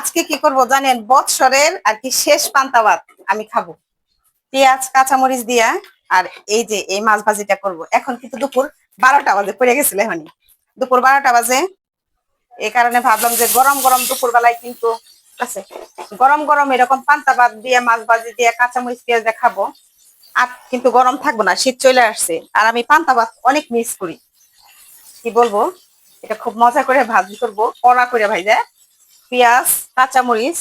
আজকে কি করব জানেন? বৎসরের আর কি শেষ পান্তা ভাত আমি খাব। পেঁয়াজ, কাঁচামরিচ দিয়া আর এই যে এই মাছ ভাজিটা করব। এখন কিন্তু দুপুর বারোটা বাজে, পড়ে গেছিল এখনই। দুপুর বারোটা বাজে। এই কারণে ভাবলাম যে গরম গরম দুপুর বেলায় কিন্তু আছে। গরম গরম এরকম পান্তা ভাত দিয়ে, মাছ ভাজি দিয়ে, কাঁচামরিচ পেঁয়াজ দিয়ে খাব, আর কিন্তু গরম থাকব না, শীত চলে আসছে। আর আমি পান্তা ভাত অনেক মিস করি। কি বলব? এটা খুব মজা করে ভাজি করব, কড়া করে ভাইজা পেঁয়াজ, কাঁচামরিচ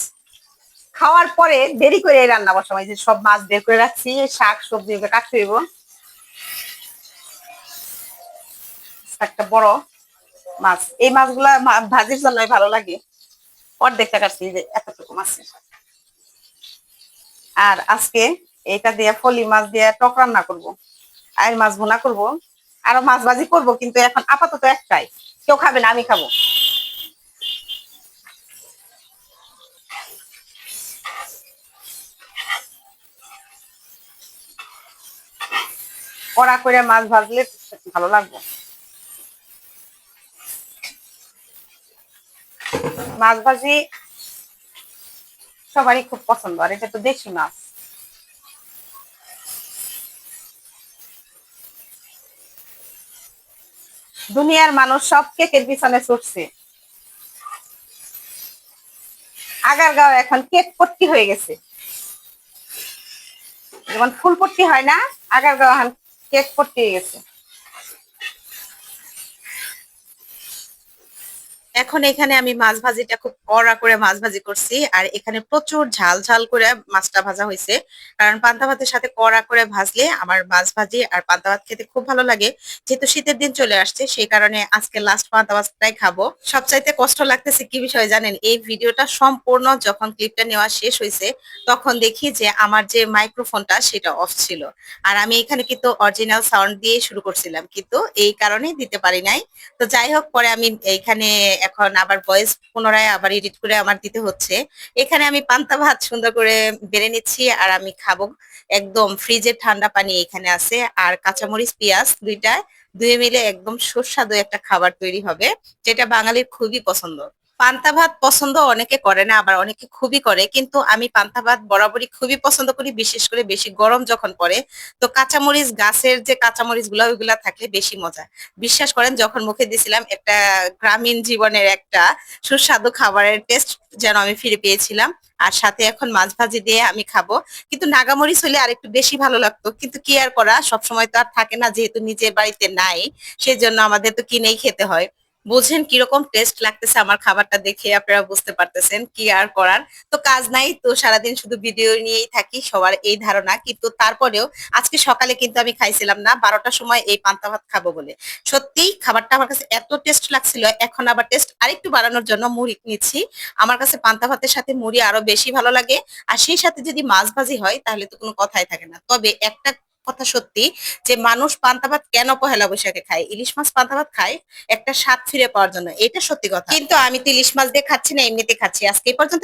খাওয়ার পরে দেরি করে রান্না বসাবো। যে সব মাছ বের করে রাখছি, শাক, সবজি কাটতে হইব। একটা বড় মাছ। এই মাছগুলা ভাজির জন্য ভালো লাগে। অর্ধেকটা কাটছি যে এতটুকু মাছ। আর আজকে এটা দিয়ে ফলি মাছ দিয়ে টক রান্না করব। আর মাছ ভুনা করব। আরও মাছ ভাজি করব, কিন্তু এখন আপাতত একটাই। কেউ খাবে না, আমি খাব। কড়া করে মাছ ভাজলে ভালো লাগবে। মাছ ভাজি সবারই খুব পছন্দ, আর এটা তো দেশি মাছ। দুনিয়ার মানুষ সব কেকের পিছনে ছুটছে। আগার গাঁও এখন কেক পট্টি হয়ে গেছে। যেমন ফুল পট্টি হয় না আগার গাঁও এখন কেক পট্টি হয়ে গেছে এখন এখানে আমি মাছ ভাজিটা খুব কড়া করে মাছ ভাজি করছি, আর এখানে প্রচুর ঝাল ঝাল করে মাছটা ভাজা হয়েছে। কারণ পান্তা ভাতের সাথে কড়া করে ভাজলে আমার মাছ ভাজি আর পান্তা ভাত খেতে খুব ভালো লাগে। যেহেতু শীতের দিন চলে আসছে, সেই কারণে আজকে লাস্ট পান্তা ভাতটাই খাব। সবচাইতে কষ্ট লাগতেছে কি বিষয় জানেন? এই ভিডিওটা সম্পূর্ণ যখন ক্লিপটা নেওয়া শেষ হয়েছে, তখন দেখি যে আমার যে মাইক্রোফোনটা সেটা অফ ছিল। আর আমি এখানে কিন্তু অরিজিনাল সাউন্ড দিয়ে শুরু করছিলাম, কিন্তু এই কারণে দিতে পারি নাই। তো যাই হোক, পরে আমি এইখানে এখন আবার ভয়েস পুনরায় আবার এডিট করে আমার দিতে হচ্ছে। এখানে আমি পান্তা ভাত সুন্দর করে বেড়ে নিচ্ছি আর আমি খাব একদম ফ্রিজের ঠান্ডা পানি এখানে আছে। আর কাঁচামরিচ, পেঁয়াজ দুইটায় দুই মিলে একদম সুস্বাদু একটা খাবার তৈরি হবে, যেটা বাঙালির খুবই পছন্দ। পান্তা ভাত পছন্দ অনেকে করে না, আবার অনেকে খুবই করে। কিন্তু আমি পান্তা ভাত বরাবরই খুবই পছন্দ করি, বিশেষ করে বেশি গরম যখন পড়ে। তো কাঁচামরিচ গাছের যে কাঁচামরিচগুলা ওইগুলা থাকলে বেশি মজা। বিশ্বাস করেন, যখন মুখে দিয়েছিলাম একটা গ্রামীণ জীবনের একটা সুস্বাদু খাবারের টেস্ট যেন আমি ফিরে পেয়েছিলাম। আর সাথে এখন মাছ ভাজি দিয়ে আমি খাব। কিন্তু নাগামরিচ হলে আর একটু বেশি ভালো লাগতো। কিন্তু কি আর করা, সবসময় তো আর থাকে না, যেহেতু নিজের বাড়িতে নাই সেই জন্য আমাদের তো কিনেই খেতে হয়। বুঝেন কীরকম টেস্ট লাগতেছে আমার খাবারটা দেখে, আপনারা বুঝতে পারতেছেন কি আর করার। তো কাজ নাই, তো সারাদিন শুধু ভিডিও নিয়েই থাকি, সবার এই ধারণা। কিন্তু তারপরেও আজকে সকালে কিন্তু আমি খাইছিলাম না, বারোটার সময় এই পান্তা ভাত খাব বলে। সত্যি খাবারটা আমার কাছে এত টেস্ট লাগছিল, এখন আবার টেস্ট আরেকটু বাড়ানোর জন্য মুড়ি নিচ্ছি। আমার কাছে পান্তা ভাতের সাথে মুড়ি আরও বেশি ভালো লাগে। আর সেই সাথে যদি মাছ ভাজি হয়, তাহলে তো কোনো কথাই থাকে না। তবে একটা কথা সত্যি যে মানুষ পান্তা ভাত কেন পহেলা বৈশাখে খায়? ইলিশ মাছ পান্তা ভাত খায় একটা স্বাদ ফিরে পাওয়ার জন্য। এটা সত্যি কথা। কিন্তু আমি তো ইলিশ মাছ দিয়ে খাচ্ছি না এমনিতে খাচ্ছি। আজকে এই পর্যন্ত।